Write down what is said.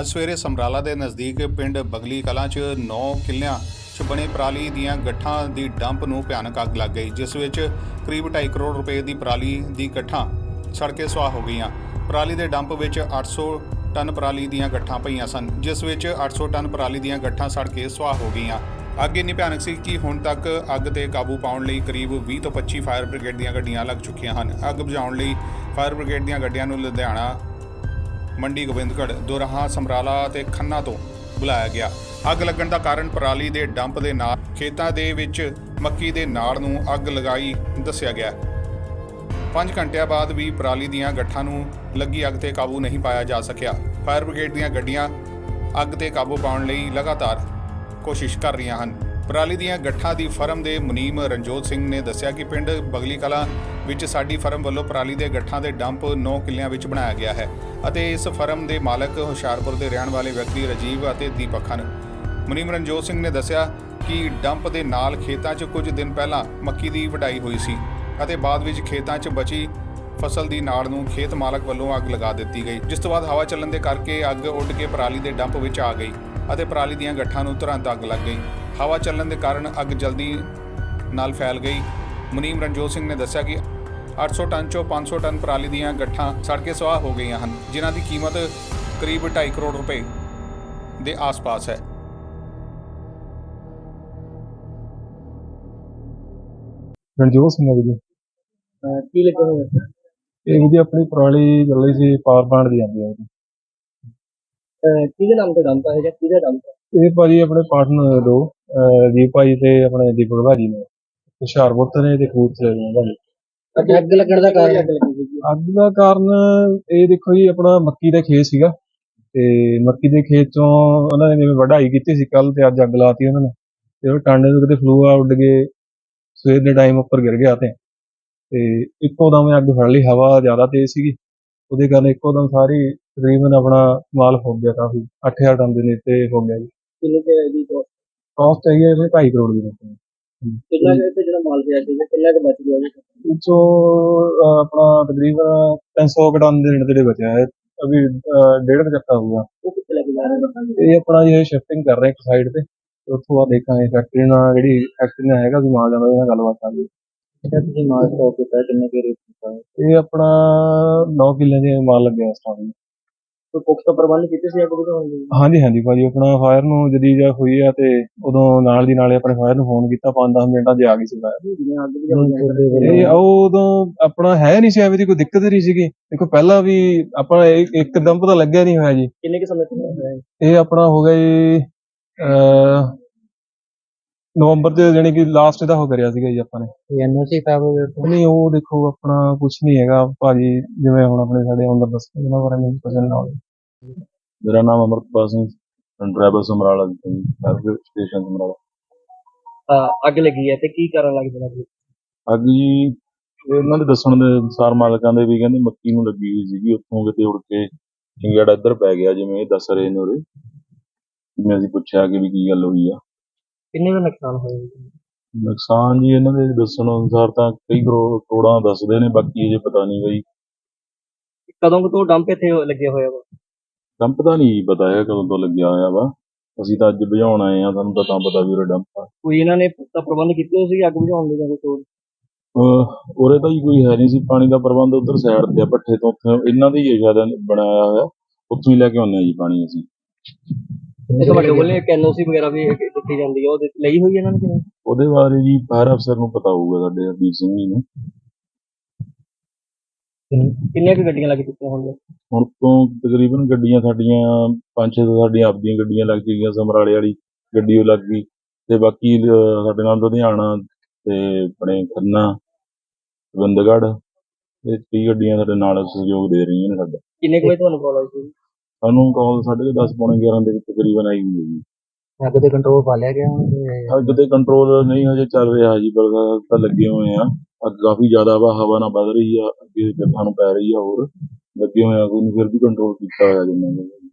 ਅੱਜ ਸਵੇਰੇ ਸਮਰਾਲਾ ਦੇ ਨਜ਼ਦੀਕ ਪਿੰਡ ਬਗਲੀ ਕਲਾਂ 'ਚ 9 ਕਿੱਲਿਆਂ 'ਚ ਬਣੇ ਪਰਾਲੀ ਦੀਆਂ ਗੱਠਾਂ ਦੀ ਡੰਪ ਨੂੰ ਭਿਆਨਕ ਅੱਗ ਲੱਗ ਗਈ, ਜਿਸ ਵਿੱਚ ਕਰੀਬ 2.5 ਕਰੋੜ ਰੁਪਏ ਦੀ ਪਰਾਲੀ ਦੀ ਗੱਠਾਂ ਸੜ ਕੇ ਸੁਆਹ ਹੋ ਗਈਆਂ। ਪਰਾਲੀ ਦੇ ਡੰਪ ਵਿੱਚ 800 ਟਨ ਪਰਾਲੀ ਦੀਆਂ ਗੱਠਾਂ ਪਈਆਂ ਸਨ, ਜਿਸ ਵਿੱਚ 800 ਟਨ ਪਰਾਲੀ ਦੀਆਂ ਗੱਠਾਂ ਸੜ ਕੇ ਸੁਆਹ ਹੋ ਗਈਆਂ। ਅੱਗ ਇੰਨੀ ਭਿਆਨਕ ਸੀ ਕਿ ਹੁਣ ਤੱਕ ਅੱਗ ਤੇ ਕਾਬੂ ਪਾਉਣ ਲਈ ਕਰੀਬ 20 ਤੋਂ 25 ਫਾਇਰ ਬ੍ਰਿਗੇਡ ਦੀਆਂ ਗੱਡੀਆਂ ਲੱਗ ਚੁੱਕੀਆਂ ਹਨ। ਅੱਗ ਬੁਝਾਉਣ ਲਈ ਫਾਇਰ ਬ੍ਰਿਗੇਡ ਦੀਆਂ ਗੱਡੀਆਂ ਨੂੰ ਲੁਧਿਆਣਾ ਮੰਡੀ ਗੋਬਿੰਦਗੜ੍ਹ, ਦੋਰਾਹਾ, ਸਮਰਾਲਾ ਤੇ ਖੰਨਾ ਤੋਂ ਬੁਲਾਇਆ ਗਿਆ। ਅੱਗ ਲੱਗਣ ਦਾ ਕਾਰਨ ਪਰਾਲੀ ਦੇ ਡੰਪ ਦੇ ਨਾਲ ਖੇਤਾਂ ਦੇ ਵਿੱਚ ਮੱਕੀ ਦੇ ਨਾੜ ਨੂੰ ਅੱਗ ਲਗਾਈ ਦੱਸਿਆ ਗਿਆ। 5 ਘੰਟਿਆਂ ਬਾਅਦ ਵੀ ਪਰਾਲੀ ਦੀਆਂ ਗੱਠਾਂ ਨੂੰ ਲੱਗੀ ਅੱਗ ਤੇ ਕਾਬੂ ਨਹੀਂ ਪਾਇਆ ਜਾ ਸਕਿਆ। ਫਾਇਰ ਬ੍ਰਿਗੇਡ ਦੀਆਂ ਗੱਡੀਆਂ ਅੱਗ ਤੇ ਕਾਬੂ ਪਾਉਣ ਲਈ ਲਗਾਤਾਰ ਕੋਸ਼ਿਸ਼ ਕਰ ਰਹੀਆਂ ਹਨ। ਪਰਾਲੀ ਦੀਆਂ ਗੱਠਾਂ ਦੀ ਫਰਮ ਦੇ ਮੁਨੀਮ ਰਣਜੋਤ ਸਿੰਘ ਨੇ ਦੱਸਿਆ ਕਿ ਪਿੰਡ ਬਗਲੀ ਕਲਾ ਵਿੱਚ ਸਾਡੀ ਫਰਮ ਵੱਲੋਂ ਪਰਾਲੀ ਦੇ ਗੱਠਾਂ ਦੇ ਡੰਪ 9 ਕਿੱਲਿਆਂ ਵਿੱਚ ਬਣਾਇਆ ਗਿਆ ਹੈ ਅਤੇ ਇਸ ਫਰਮ ਦੇ ਮਾਲਕ ਹੁਸ਼ਿਆਰਪੁਰ ਦੇ ਰਹਿਣ ਵਾਲੇ ਵਿਅਕਤੀ ਰਾਜੀਵ ਅਤੇ ਦੀਪਕ ਹਨ। ਮੁਨੀਮ ਰਣਜੋਤ ਸਿੰਘ ਨੇ ਦੱਸਿਆ ਕਿ ਡੰਪ ਦੇ ਨਾਲ ਖੇਤਾਂ 'ਚ ਕੁਝ ਦਿਨ ਪਹਿਲਾਂ ਮੱਕੀ ਦੀ ਵਢਾਈ ਹੋਈ ਸੀ ਅਤੇ ਬਾਅਦ ਵਿੱਚ ਖੇਤਾਂ 'ਚ ਬਚੀ ਫਸਲ ਦੀ ਨਾੜ ਨੂੰ ਖੇਤ ਮਾਲਕ ਵੱਲੋਂ ਅੱਗ ਲਗਾ ਦਿੱਤੀ ਗਈ। ਜਿਸ ਤੋਂ ਬਾਅਦ ਹਵਾ ਚੱਲਣ ਦੇ ਕਰਕੇ ਅੱਗ ਉੱਡ ਕੇ ਪਰਾਲੀ ਦੇ ਡੰਪ ਵਿੱਚ ਆ ਗਈ ਅਤੇ ਪਰਾਲੀ ਦੀਆਂ ਗੱਠਾਂ ਨੂੰ ਤੁਰੰਤ ਅੱਗ ਲੱਗ ਗਈ। ਹਵਾ ਚੱਲਣ ਦੇ ਕਾਰਨ ਅੱਗ ਜਲਦੀ ਨਾਲ ਫੈਲ ਗਈ। ਮੁਨੀਮ ਰਣਜੋਤ ਸਿੰਘ ਨੇ ਦੱਸਿਆ ਕਿ 800 ਟਨ ਚੋਂ 500 ਟਨ ਪਰਾਲੀ ਦੀਆਂ ਗੱਠਾਂ ਸੜ ਕੇ ਸੁਆਹ ਹੋ ਗਈਆਂ ਹਨ ਜਿਨ੍ਹਾਂ ਦੀ ਕੀਮਤ ਕਰੀਬ 2.5 ਕਰੋੜ ਰੁਪਏ ਦੇ ਆਸ-ਪਾਸ ਹੈ। ਰਣਜੋਤ ਸਿੰਘ ਹੈ ਜੀ। ਅਹ ਕੀ ਲੱਗਾ ਹੋਇਆ ਸੀ? ਇਹ ਜੀ ਆਪਣੀ ਪਰਾਲੀ ਚੱਲੀ ਸੀ ਪਾਵਰ ਪਲਾਂਟ ਦੀ ਜਾਂਦੀ ਹੈ ਜੀ। ਅਹ ਕਿਹਦੇ ਨਾਮ ਤੇ ਡੰਪ ਹੈ ਜਾਂ ਕਿਹਦਾ ਡੰਪ ਹੈ ਇਹ ਭਾਜੀ ਆਪਣੇ ਪਾਰਟਨਰ ਦੋ। ਜੀ ਭਾਈ ਤੇ ਆਪਣੇ ਦੀਪਕ ਭਾਜੀ ਨੇ ਹੁਸ਼ਿਆਰਪੁਰ ਤੋਂ ਨੇ ਤੇ ਦੇ ਨੇ ਭਾਜੀ। ਅੱਗ ਅੱਗ ਲੱਗਣ ਦਾ ਕਾਰਨ? ਅੱਗ ਲੱਗੀ ਸੀ ਅੱਗ ਦਾ ਕਾਰਨ ਇਹ ਦੇਖੋ ਜੀ ਆਪਣਾ ਮੱਕੀ ਦਾ ਖੇਤ ਸੀਗਾ ਤੇ ਮੱਕੀ ਦੇ ਖੇਤ ਚੋਂ ਉਹਨਾਂ ਨੇ ਜਿਵੇਂ ਵਢਾਈ ਕੀਤੀ ਸੀ ਕੱਲ ਤੇ ਅੱਜ ਅੱਗ ਲਾਤੀ ਉਹਨਾਂ ਨੇ। ਤੇ ਉਹ ਟਾਂਡੇ ਤੋਂ ਕਿਤੇ ਫਲੂਆ ਉੱਡ ਕੇ ਸਵੇਰ ਦੇ ਟਾਈਮ ਉੱਪਰ ਗਿਰ ਗਿਆ ਤੇ ਤੇ ਇੱਕੋ ਦਮ ਅੱਗ ਫੜ ਲਈ ਹਵਾ ਜ਼ਿਆਦਾ ਤੇਜ਼ ਸੀਗੀ। ਉਹਦੇ ਕਾਰਨ ਇੱਕੋ ਦਮ ਸਾਰੀ ਤਕਰੀਬਨ ਆਪਣਾ ਮਾਲ ਹੋ ਗਿਆ ਕਾਫੀ 8000 ਟਨ ਦੇ ਨੇੜੇ ਹੋ ਗਿਆ ਜੀ। ਕਿੰਨੇ ਦੀ? ਕਾਸਟ ਹੈਗੀ ਹੈ 2.5 ਕਰੋੜ ਦੀ ਰਕਮ। ਕਿੰਨਾ ਕੁ ਇੱਥੇ ਜਿਹੜਾ ਮਾਲ ਪਿਆ ਸੀ ਕਿੰਨਾ ਕੁ ਬਚ ਗਿਆ ਜੀ ਅਹ, ਆਪਣਾ ਤਕਰੀਬਨ 300 ਕੁ ਟਨ ਦੇ ਨੇੜੇ ਬਚਿਆ ਹੈ। ਅਭੀ ਡੇਢ ਕੁ ਚੱਕਾ ਹੋਊਗਾ। ਉਹ ਕਿੱਥੇ ਲੈ ਕੇ ਜਾ ਰਹੇ ਨੇ? ਇਹ ਆਪਣਾ ਇਹ ਸ਼ਿਫਟਿੰਗ ਕਰ ਰਹੇ ਇੱਕ ਸਾਈਡ ਤੇ। ਉੱਥੋਂ ਆ ਦੇਖਾਂਗੇ ਫੈਕਟਰੀ ਨਾਲ ਜਿਹੜੀ ਫੈਕਟਰੀ ਨਾਲ ਹੈਗਾ ਮਾਲ ਜਾਂਦਾ ਉਹਦੇ ਨਾਲ ਗੱਲਬਾਤ ਕਰਾਂਗੇ ਅੱਛਾ ਤੁਸੀਂ ਮਾਲ ਸਟਾਕ ਕੀਤਾ ਕਿੰਨੇ ਕੇ ਰੇਟ ਕੀਤਾ ਇਹ ਆਪਣਾ 9 ਕਿੱਲੇ ਦੇ ਮਾਲ ਲੱਗਿਆ ਇਸ ਟਾਈਮ ਕੋਈ ਪੁਖਤਾ ਪ੍ਰਬੰਧ ਕੀਤੇ ਸੀ ਅੱਗ ਬੁਝਾਉਣ ਦੇ ਹਾਂਜੀ ਹਾਂਜੀ ਭਾਜੀ ਆਪਣਾ ਫਾਇਰ ਨੂੰ ਜਦੀ ਜਾ ਹੋਈ ਆ ਤੇ ਉਦੋਂ ਨਾਲ ਦੀ ਨਾਲੇ ਆਪਣੇ ਫਾਇਰ ਨੂੰ ਫੋਨ ਕੀਤਾ 5-10 ਮਿੰਟਾਂ 'ਚ ਆ ਗਈ ਸੀ fire। ਜਿਵੇਂ ਅੱਗ ਬੁਝਾਉਣ ਇਹ ਉਹ ਉਦੋਂ ਆਪਣਾ ਹੈ ਨਹੀਂ ਸੀ ਐਵੇਂ ਦੀ ਕੋਈ ਦਿੱਕਤ ਨਹੀਂ ਸੀਗੀ। ਦੇਖੋ ਪਹਿਲਾਂ ਵੀ ਇੱਕ- ਇੱਕਦਮ ਪਤਾ ਲੱਗਿਆ ਨਹੀਂ ਹੋਇਆ ਜੀ। ਕਿੰਨੇ ਕੇ ਸਮੇਂ ਤੋਂ ਹੋਇਆ ਇਹ? ਆਪਣਾ ਹੋ ਗਿਆ ਜੀ ਅਹ ਨਵੰਬਰ ਦੇ ਜਾਨੀ ਕਿ ਲਾਸਟ ਦਾ ਹੋ ਕਰਿਆ ਸੀਗਾ ਜੀ ਆਪਾਂ ਨੇ। ਐਨਓਸੀ ਗਿਆ ਨਹੀਂ ਉਹ ਦੇਖੋ ਆਪਣਾ ਕੁਝ ਨਹੀਂ ਹੈਗਾ। ਭਾਜੀ ਜਿਵੇਂ ਹੁਣ ਆਪਣੇ ਸਾਡੇ ਅੰਦਰ ਦੱਸਦੇ ਉਹਨਾਂ ਬਾਰੇ ਮੈਨੂੰ ਪਤਾ ਨਹੀਂ ਮੇਰਾ ਨਾਮ ਅਮਰਪਾਲ ਸਿੰਘ ਡਰਾਈਵਰ ਸਮਰਾਲਾ ਜੀ ਸਰਵਿਸ ਸਟੇਸ਼ਨ ਸਮਰਾਲਾ। ਅੱਗ ਲੱਗੀ ਹੈ ਤੇ ਕੀ ਕਾਰਨ ਲੱਗਦਾ ਹੈ ਅੱਗ ਜੀ ਇਹਨਾਂ ਦੇ ਦੱਸਣ ਦੇ ਅਨੁਸਾਰ ਮਾਲਕਾਂ ਦੇ ਵੀ ਕਹਿੰਦੇ ਮੱਕੀ ਨੂੰ ਲੱਗੀ ਹੋਈ ਸੀਗੀ ਉੱਥੋਂ ਕਿਤੇ ਉੜ ਕੇ ਚਿੰਗੜਾ ਇੱਧਰ ਪੈ ਗਿਆ ਜਿਵੇਂ ਇਹ ਦੱਸ ਰਹੇ ਨੇ ਉਰੇ। ਅਸੀਂ ਪੁੱਛਿਆ ਕਿ ਵੀ ਕੀ ਗੱਲ ਹੋਈ ਆ। ਕਿੰਨੇ ਦਾ ਨੁਕਸਾਨ ਹੋਇਆ ਜੀ? ਨੁਕਸਾਨ ਜੀ ਇਹਨਾਂ ਦੇ ਦੱਸਣ ਅਨੁਸਾਰ ਤਾਂ ਕਈ ਕਰੋੜ ਕਰੋੜਾਂ ਦੱਸਦੇ ਨੇ ਬਾਕੀ ਅਜੇ ਪਤਾ ਨਹੀਂ ਬਈ। ਕਦੋਂ ਕੁ ਤੋਂ ਡੰਪ ਇੱਥੇ ਲੱਗੇ ਹੋਇਆ ਵਾ ਡੰਪ ਦਾ ਨਹੀਂ ਹੈ ਕਦੋਂ ਤੋਂ ਲੱਗਿਆ ਹੋਇਆ ਵਾ। ਅਸੀਂ ਤਾਂ ਅੱਜ ਬੁਝਾਉਣ ਆਏ ਆ ਸਾਨੂੰ ਤਾਂ ਤਾਂ ਪਤਾ ਵੀ ਉਰੇ ਡੰਪ ਆ। ਕੋਈ ਇਹਨਾਂ ਨੇ ਪੁਖਤਾ ਪ੍ਰਬੰਧ ਕੀਤੇ ਹੋਏ ਸੀ ਅੱਗ ਬੁਝਾਉਣ ਦੇ ਜਾਂ ਕੋਈ ਹੋਰ? ਅਹ ਉਰੇ ਤਾਂ ਜੀ ਕੋਈ ਹੈ ਨਹੀਂ ਸੀ ਪਾਣੀ ਦਾ ਪ੍ਰਬੰਧ ਉਧਰ ਸਾਈਡ ਤੇ ਆ ਭੱਠੇ ਤੋਂ ਉੱਥੇ। ਇਹਨਾਂ ਦੀ ਹੀ ਸ਼ਾਇਦ ਬਣਾਇਆ ਹੋਇਆ ਉੱਥੋਂ ਹੀ ਲੈ ਕੇ ਆਉਂਦੇ ਆ ਜੀ ਪਾਣੀ ਅਸੀਂ। ਤੇ ਤੁਹਾਡੇ ਕੋਲ ਇੱਕ ਐਨਓਸੀ ਵਗੈਰਾ ਵੀ ਦਿੱਤੀ ਜਾਂਦੀ ਹੈ ਉਹ ਲਈ ਹੋਈ ਇਹਨਾਂ ਨੇ ਕਿ ਨਹੀਂ? ਉਹਦੇ ਬਾਰੇ ਜੀ ਫਾਇਰ ਅਫਸਰ ਨੂੰ ਪਤਾ ਹੋਊਗਾ ਸਾਡੇ ਹਰਦੀਪ ਸਿੰਘ ਜੀ ਨੂੰ। ਕਿੰਨੀਆਂ ਕੁ ਗੱਡੀਆਂ ਲੱਗ ਚੁੱਕੀਆਂ ਹੋਣਗੀਆਂ? ਹੁਣ ਤੋਂ ਤਕਰੀਬਨ ਗੱਡੀਆਂ ਸਾਡੀਆਂ ਪੰਜ ਛੇ ਸਾਡੀਆਂ ਆਪਦੀਆਂ ਗੱਡੀਆਂ ਲੱਗ ਗਈਆਂ ਸਮਰਾਲੇ ਵਾਲੀ ਗੱਡੀ ਉਹ ਲੱਗ ਗਈ ਤੇ ਬਾਕੀ ਅਹ, ਸਾਡੇ ਨਾਲ ਲੁਧਿਆਣਾ ਤੇ ਆਪਣੇ ਖੰਨਾ ਗੋਬਿੰਦਗੜ੍ਹ ਇਹ ਕਈ ਗੱਡੀਆਂ ਸਾਡੇ ਨਾਲ ਸਹਿਯੋਗ ਦੇ ਰਹੀਆਂ ਨੇ ਸਾਡਾ। ਕਿੰਨੇ ਕੁ ਵਜੇ ਤੁਹਾਨੂੰ ਕਾਲ ਆਈ ਸੀ? ਸਾਨੂੰ ਕਾਲ ਸਾਢੇ ਕੁ ਦਸ ਪੌਣੇ 11 ਦੇ ਵਿੱਚ ਤਕਰੀਬਨ ਆਈ ਹੋਈ ਹੈ। ਜੀ ਅੱਗ ਤੇ ਕੰਟਰੋਲ ਪਾ ਲਿਆ ਗਿਆ ਹੁਣ ਤੇ ਅੱਗ ਤੇ ਕੰਟਰੋਲ ਨਹੀਂ ਹਜੇ ਚੱਲ ਰਿਹਾ ਜੀ ਪਰ ਤਾਂ ਲੱਗੇ ਹੋਏ ਆ। ਅੱਗ ਕਾਫੀ ਜ਼ਿਆਦਾ ਵਾ ਹਵਾ ਨਾਲ ਵੱਧ ਰਹੀ ਆ ਅੱਗੇ ਜੱਟਾਂ ਨੂੰ ਪੈ ਰਹੀ ਆ ਹੋਰ ਲੱਗੇ ਹੋਇਆ ਆ ਕੋਈ ਨੀ, ਫਿਰ ਵੀ ਕੰਟਰੋਲ ਕੀਤਾ ਹੋਇਆ ਜਿੰਨਾ ਕੁ।